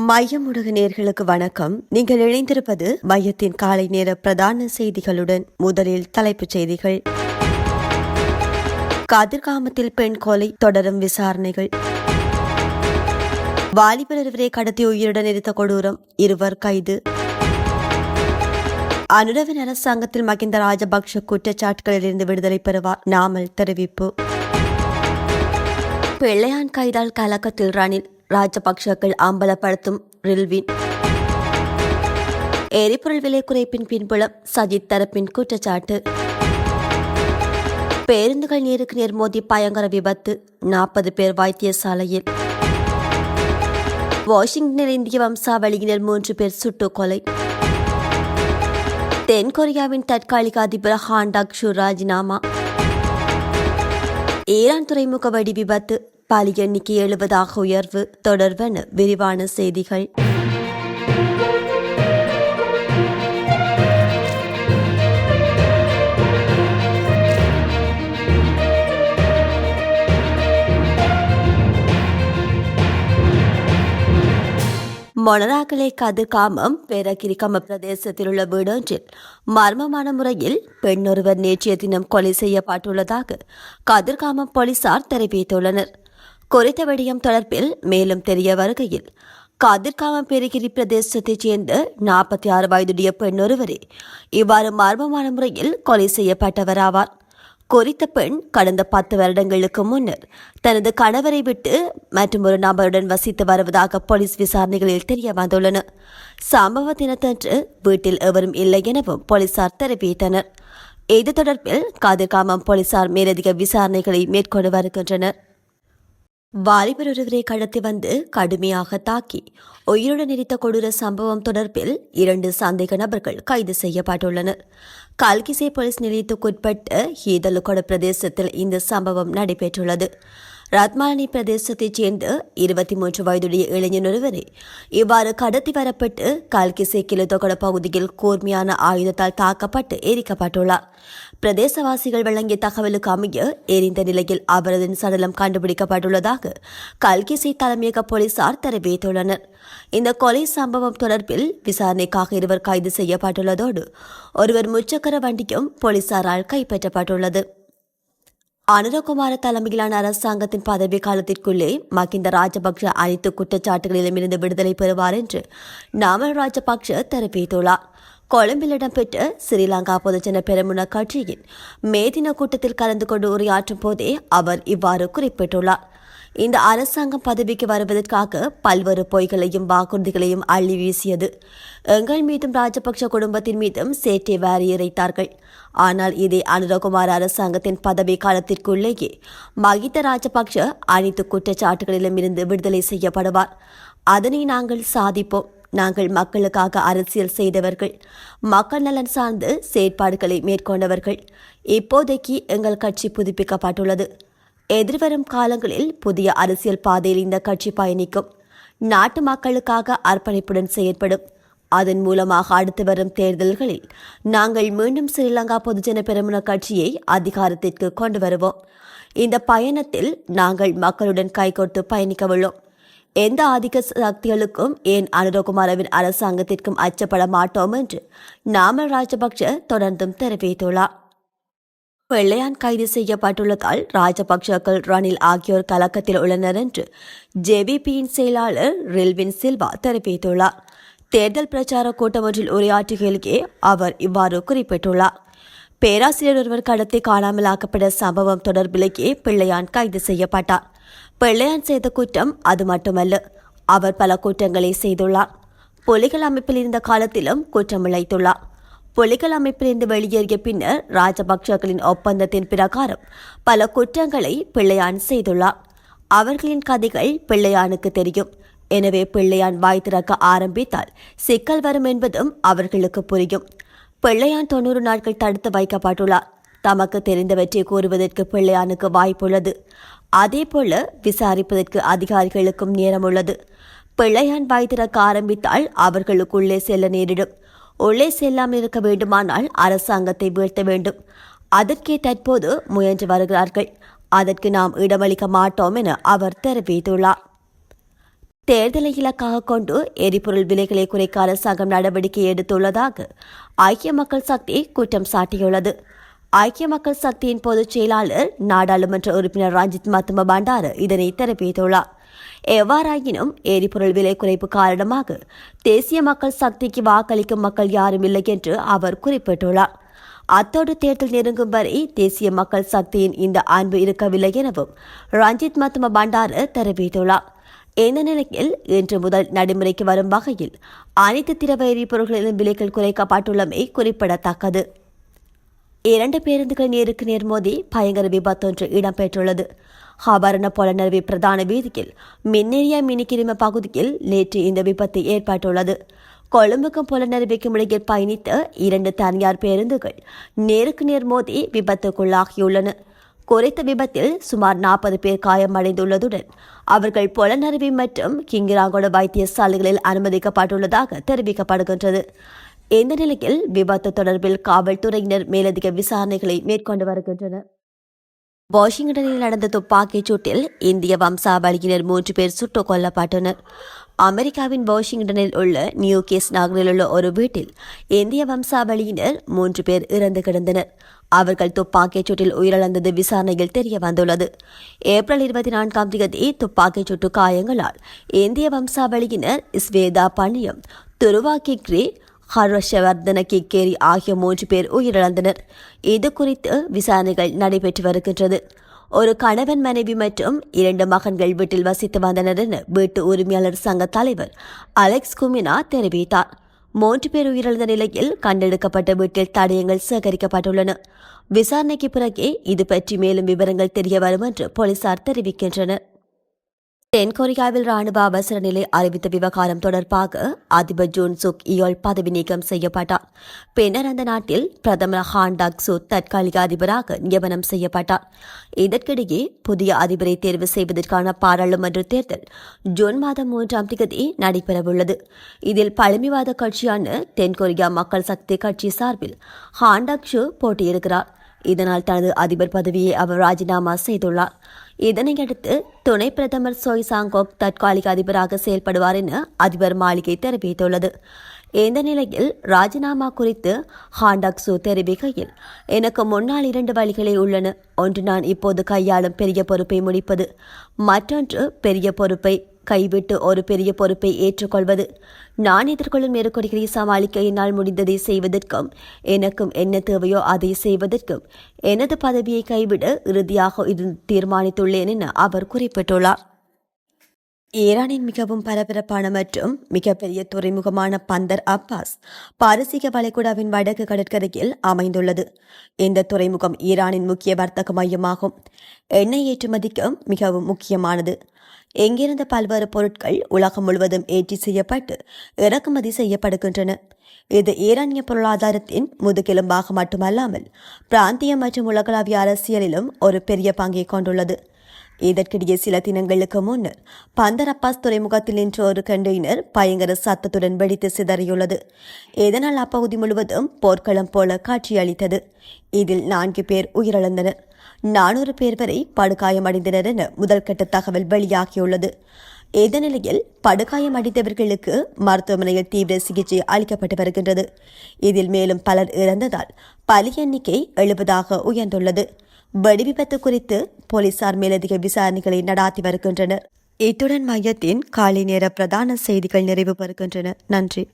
மையம் ஊடக நேர்களுக்கு வணக்கம். நீங்கள் இணைந்திருப்பது மையத்தின் காலை நேர பிரதான செய்திகளுடன் முதலில் தலைப்புச் செய்திகள். கதிர்காமத்தில் பெண் கொலை தொடரும் விசாரணைகள். வாலிபர் இருவரை கடத்தி உயிருடன் எரித்த கொடூரம் இருவர் கைது. அனுரவின் அரசாங்கத்தில் மகிந்த ராஜபக்ஷ குற்றச்சாட்டுகளிலிருந்து விடுதலை பெறுவார் நாமல் தெரிவிப்பு. பிள்ளையான் கைதால் கலக்கத்தில் ரணில் ராஜபக்ஷக்கள் அம்பலப்படுத்தும் ரில்வின். எரிபொருள் விலை குறைப்பின் பின்புலம் சஜித் தரப்பின் குற்றச்சாட்டு. பேருந்துகள் நேருக்கு நேர் மோதி பயங்கர விபத்து நாற்பது பேர் வைத்தியசாலையில். வாஷிங்டனில் இந்திய வம்சாவளியினர் மூன்று பேர் சுட்டுக்கொலை. தென்கொரியாவின் தற்காலிக அதிபர் ஹாண்டாக் ஷூ ராஜினாமா. ஈரான் துறைமுக வெடி விபத்து பலி எண்ணிக்கை எழுபதாக உயர்வு. தொடர்பான விரிவான செய்திகள். மொனராகலை கதிர்காமம் பேரகிரிகம பிரதேசத்தில் உள்ள வீடொன்றில் மர்மமான முறையில் பெண்ணொருவர் நேற்றைய தினம் கொலை செய்யப்பட்டுள்ளதாக கதிர்காமம் போலீசார் தெரிவித்துள்ளனர். குறித்த விடயம் தொடர்பில் மேலும் தெரிய வருகையில் கதிர்காமம் பெருகிரி பிரதேசத்தைச் சேர்ந்த நாற்பத்தி ஆறு வயதுடைய பெண்ணொருவரே இவ்வாறு மர்மமான முறையில் கொலை செய்யப்பட்டவராவார். குறித்த பெண் கடந்த பத்து வருடங்களுக்கு முன்னர் தனது கணவரை விட்டு மற்றும் ஒரு நபருடன் வசித்து வருவதாக போலீஸ் விசாரணைகளில் தெரிய வந்துள்ளன. சம்பவ தினத்தன்று வீட்டில் எவரும் இல்லை எனவும் போலீசார் தெரிவித்தனர். இது தொடர்பில் கதிர்காமம் போலீசார் மேலதிக விசாரணைகளை மேற்கொண்டு வருகின்றனர். வாலிபர் ஒருவரை கடத்தி வந்து கடுமையாக தாக்கி உயிருடன் எரித்த கொடூர சம்பவம் தொடர்பில் இரண்டு சந்தேக நபர்கள் கைது செய்யப்பட்டுள்ளனர். கல்கிசை போலீஸ் நிலையத்துக்குட்பட்ட ஹீதலுகொட பிரதேசத்தில் இந்த சம்பவம் நடைபெற்றுள்ளது. ரத்மாலினி பிரதேசத்தைச் சேர்ந்த இருபத்தி மூன்று வயதுடைய இளைஞர் ஒருவரை இவ்வாறு கடத்தி வரப்பட்டு கல்கிசை கிளத்தொகட பகுதியில் கூர்மையான ஆயுதத்தால் தாக்கப்பட்டு எரிக்கப்பட்டுள்ளார். பிரதேசவாசிகள் வழங்கிய தகவலுக்கு அமைய எரிந்த நிலையில் அவரது சடலம் கண்டுபிடிக்கப்பட்டுள்ளதாக கல்கிசை தலைமையக போலீசார் தெரிவித்துள்ளனர். இந்த கொலை சம்பவம் தொடர்பில் விசாரணைக்காக இருவர் கைது செய்யப்பட்டுள்ளதோடு ஒருவர் முச்சக்கர வண்டியும் போலீசாரால் கைப்பற்றப்பட்டுள்ளது. அனுரகுமார தலைமையிலான அரசாங்கத்தின் பதவி காலத்திற்குள்ளே மகிந்த ராஜபக்ஷ அனைத்து குற்றச்சாட்டுகளிலும் இருந்து விடுதலை பெறுவார் என்று நாமல் ராஜபக்ஷ தெரிவித்துள்ளார். கொழும்பில் இடம்பெற்ற ஸ்ரீலங்கா பொதுஜன பெருமுன கட்சியின் மேதின கூட்டத்தில் கலந்து கொண்டு உரையாற்றும் போதே அவர் இவ்வாறு குறிப்பிட்டுள்ளார். இந்த அரசாங்கம் பதவிக்கு வருவதற்காக பல்வேறு பொய்களையும் வாக்குறுதிகளையும் அள்ளி வீசியது. எங்கள் மீதும் ராஜபக்ஷ குடும்பத்தின் மீதும் சேற்றை வாரி இறைத்தார்கள். ஆனால் இதே அனுரகுமார் அரசாங்கத்தின் பதவி காலத்திற்குள்ளேயே மகித ராஜபக்ஷ அனைத்து குற்றச்சாட்டுகளிலும் இருந்து விடுதலை செய்யப்படுவார். அதனை நாங்கள் சாதிப்போம். நாங்கள் மக்களுக்காக அரசியல் செய்தவர்கள் மக்கள் நலன் சார்ந்து செயற்பாடுகளை மேற்கொண்டவர்கள். இப்போதைக்கு எங்கள் கட்சி புதுப்பிக்கப்பட்டுள்ளது. எதிர்வரும் காலங்களில் புதிய அரசியல் பாதையில் இந்த கட்சி பயணிக்கும். நாட்டு மக்களுக்காக அர்ப்பணிப்புடன் செயற்படும். அதன் மூலமாக அடுத்து வரும் தேர்தல்களில் நாங்கள் மீண்டும் ஸ்ரீலங்கா பொதுஜன பெருமன கட்சியை அதிகாரத்திற்கு கொண்டு வருவோம். இந்த பயணத்தில் நாங்கள் மக்களுடன் கைகோர்த்து பயணிக்க உள்ளோம். எந்த ஆதிக்க சக்திகளுக்கும் ஏன் அனுரகுமாரவின் அரசாங்கத்திற்கும் அச்சப்பட மாட்டோம் என்று நாமல் ராஜபக்ஷ தொடர்ந்தும் தெரிவித்துள்ளார். வெள்ளையான் கைது செய்யப்பட்டுள்ளதால் ராஜபக்சக்கள் ரணில் ஆகியோர் கலக்கத்தில் உள்ளனர் என்று ஜேவிபியின் செயலாளர் ரில்வின் சில்வா தெரிவித்துள்ளார். தேர்தல் பிரச்சார கூட்டம் ஒன்றில் உரையாற்றுகையிலேயே அவர் இவ்வாறு குறிப்பிட்டுள்ளார். பேராசிரியர் ஒருவர் கடத்தி காணாமல் ஆக்கப்பட்ட சம்பவம் தொடர்பிலேயே பிள்ளையான் கைது செய்யப்பட்டார். பிள்ளையான் செய்த குற்றம் அது மட்டுமல்ல. அவர் பல குற்றங்களை செய்துள்ளார். புலிகள் அமைப்பில் இருந்த காலத்திலும் குற்றம் இழைத்துள்ளார். புலிகள் அமைப்பிலிருந்து வெளியேறிய பின்னர் ராஜபக்சர்களின் ஒப்பந்தத்தின் பிரகாரம் பல குற்றங்களை பிள்ளையான் செய்துள்ளார். அவர்களின் கதைகள் பிள்ளையானுக்கு தெரியும். எனவே பிள்ளையான் வாய் திறக்க ஆரம்பித்தால் சிக்கல் வரும் என்பதும் அவர்களுக்கு புரியும். பிள்ளையான் தொண்ணூறு நாட்கள் தடுத்து வைக்கப்பட்டுள்ளார். தமக்கு தெரிந்தவற்றை கூறுவதற்கு பிள்ளையானுக்கு வாய்ப்புள்ளது. அதே போல விசாரிப்பதற்கு அதிகாரிகளுக்கும் நேரம் உள்ளது பிள்ளையான் வாய் திறக்க ஆரம்பித்தால் அவர்களுக்குள்ளே செல்ல நேரிடும். உள்ளே செல்லாமல் இருக்க வேண்டுமானால் அரசாங்கத்தை வீழ்த்த வேண்டும். அதற்கே தற்போது முயன்று வருகிறார்கள். அதற்கு நாம் இடமளிக்க மாட்டோம் என அவர் தெரிவித்துள்ளார். தேர்தலை இலக்காக கொண்டு எரிபொருள் விலைகளை குறைக்க அரசாங்கம் நடவடிக்கை எடுத்துள்ளதாக ஐக்கிய மக்கள் சக்தி குற்றம் சாட்டியுள்ளது. ஐக்கிய மக்கள் சக்தியின் பொதுச் செயலாளர் நாடாளுமன்ற உறுப்பினர் ரஞ்சித் மத்தும பண்டார இதனை தெரிவித்துள்ளார். எவ்வாறாயினும் எரிபொருள் விலை குறைப்பு காரணமாக தேசிய மக்கள் சக்திக்கு வாக்களிக்கும் மக்கள் யாரும் இல்லை என்று அவர் குறிப்பிட்டுள்ளார். அத்தோடு தேர்தல் நெருங்கும் வரை தேசிய மக்கள் சக்தியின் இந்த அன்பு இருக்கவில்லை எனவும் ரஞ்சித் மத்தும பண்டார தெரிவித்துள்ளார். இந்த நிலையில் இன்று முதல் நடைமுறைக்கு வரும் வகையில் அனைத்து திரவ எரிபொருள்களிலும் விலைகள் குறைக்கப்பட்டுள்ளமை குறிப்பிடத்தக்கது. இரண்டு பேருந்துகள் நேருக்கு நேர் மோதி பயங்கர விபத்தொன்று இடம்பெற்றுள்ளது. ஹாபரண புலனருவி பிரதான வீதியில் மின்னேரியா மினிக்கிரிம பகுதியில் நேற்று இந்த விபத்து ஏற்பட்டுள்ளது. கொழும்புக்கும் புலனருவிக்கும் இடையில் பயணித்த இரண்டு தனியார் பேருந்துகள் நேருக்கு நேர் மோதி விபத்துக்குள்ளாகியுள்ளன. குறித்த விபத்தில் சுமார் நாற்பது பேர் காயமடைந்துள்ளதுடன் அவர்கள் புலனருவி மற்றும் கிங்கிராங்கோட வைத்தியசாலைகளில் அனுமதிக்கப்பட்டுள்ளதாக தெரிவிக்கப்படுகின்றது. இந்த நிலையில் விபத்து தொடர்பில் காவல்துறையினர் மேலதிக விசாரணைகளை மேற்கொண்டு வருகின்றனர். வாஷிங்டனில் நடந்த துப்பாக்கிச் சூட்டில் இந்திய வம்சாவளியினர் மூன்று பேர் சுட்டுக் கொல்லப்பட்டனர். அமெரிக்காவின் வாஷிங்டனில் உள்ள நியூ கேஸ் நகரில் உள்ள ஒரு வீட்டில் இந்திய வம்சாவளியினர் மூன்று பேர் இறந்து கிடந்தனர். அவர்கள் துப்பாக்கிச் சூட்டில் உயிரிழந்தது விசாரணையில் தெரிய வந்துள்ளது. ஏப்ரல் இருபத்தி நான்காம் தேதி துப்பாக்கிச் சூட்டு காயங்களால் இந்திய வம்சாவளியினர் ஸ்வேதா பணியம் துருவாக்கி கிரே ஹர்ஷவர்தன கிக்கேரி ஆகிய மூன்று பேர் உயிரிழந்தனர். இது குறித்து விசாரணைகள் நடைபெற்று வருகின்றது. ஒரு கணவன் மனைவி மற்றும் இரண்டு மகன்கள் வீட்டில் வசித்து வந்தனர் என வீட்டு உரிமையாளர் சங்க தலைவர் அலெக்ஸ் குமினா தெரிவித்தார். மூன்று பேர் உயிரிழந்த நிலையில் கண்டெடுக்கப்பட்ட வீட்டில் தடயங்கள் சேகரிக்கப்பட்டுள்ளன. விசாரணைக்கு பிறகே இது பற்றி மேலும் விவரங்கள் தெரிய வரும் என்று போலீசார் தெரிவிக்கின்றனர். தென்கொரியாவில் ராணுவ அவசர நிலை அறிவித்த விவகாரம் தொடர்பாக அதிபர் ஜூன் சுக் இயோல் பதவி நீக்கம் செய்யப்பட்டார். பின்னர் அந்த நாட்டில் பிரதமர் ஹான் டாக் சூ தற்காலிக அதிபராக நியமனம் செய்யப்பட்டார். இதற்கிடையே புதிய அதிபரை தேர்வு செய்வதற்கான பாராளுமன்ற தேர்தல் ஜூன் மாதம் மூன்றாம் தேதி நடைபெறவுள்ளது. இதில் பழமைவாத கட்சியான தென்கொரியா மக்கள் சக்தி கட்சி சார்பில் ஹான் டாக் ஷூ போட்டியிடுகிறார். இதனால் தனது அதிபர் பதவியை அவர் ராஜினாமா செய்துள்ளார். இதனையடுத்து துணை பிரதமர் சோய் சாங்கோக் தற்காலிக அதிபராக செயல்படுவார் என அதிபர் மாளிகை தெரிவித்துள்ளது. இந்த நிலையில் ராஜினாமா குறித்து ஹாண்டக்சு தெரிவிக்கையில் எனக்கு முன்னால் இரண்டு வழிகளே உள்ளன. ஒன்று நான் இப்போது கையாளும் பெரிய பொறுப்பை முடிப்பது மற்றொன்று பெரிய பொறுப்பை கைவிட்டு ஒரு பெரிய பொறுப்பை ஏற்றுக்கொள்வது. நான் எதிர்கொள்ளும் நெருக்கடிகளை சமாளிக்க என்னால் முடிந்ததை செய்வதற்கும் எனக்கும் என்ன தேவையோ அதை செய்வதற்கும் எனது பதவியை கைவிட இறுதியாக இது தீர்மானித்துள்ளேன் என அவர் குறிப்பிட்டுள்ளார். ஈரானின் மிகவும் பரபரப்பான மற்றும் மிகப்பெரிய துறைமுகமான பந்தர் அப்பாஸ் பாரசீக வளைகுடாவின் வடக்கு கடற்கரையில் அமைந்துள்ளது. இந்த துறைமுகம் ஈரானின் முக்கிய வர்த்தக மையமாகும். எண்ணெய் ஏற்றுமதிக்கும் மிகவும் முக்கியமானது. எங்கிருந்த பல்வேறு பொருட்கள் உலகம் முழுவதும் ஏற்றி செய்யப்பட்டு இறக்குமதி செய்யப்படுகின்றன. இது ஈரானிய பொருளாதாரத்தின் முதுகெலும்பாக மட்டுமல்லாமல் பிராந்திய மற்றும் உலகளாவிய அரசியலிலும் ஒரு பெரிய பங்கை கொண்டுள்ளது. இதற்கிடையே சில தினங்களுக்கு முன்னர் பந்தர் அப்பாஸ் துறைமுகத்தில் நின்ற ஒரு கண்டெய்னர் பயங்கர சத்தத்துடன் வெடித்து சிதறியுள்ளது. இதனால் அப்பகுதி முழுவதும் போர்க்களம் போல காட்சியளித்தது. இதில் நான்கு பேர் உயிரிழந்தனர். நானூறு பேர் வரை படுகாயமடைந்தனர் என முதல்கட்ட தகவல் வெளியாகியுள்ளது. இந்த நிலையில் படுகாயம் அடைந்தவர்களுக்கு மருத்துவமனையில் தீவிர சிகிச்சை அளிக்கப்பட்டு வருகின்றது. இதில் மேலும் பலர் இறந்ததால் பலி எண்ணிக்கை எழுபதாக உயர்ந்துள்ளது. வெடிவிபத்து குறித்து போலீசார் மேலதிக விசாரணைகளை நடாத்தி வருகின்றனர். இத்துடன் மையத்தின் காலை நேர பிரதான செய்திகள் நிறைவு பெறுகின்றன. நன்றி.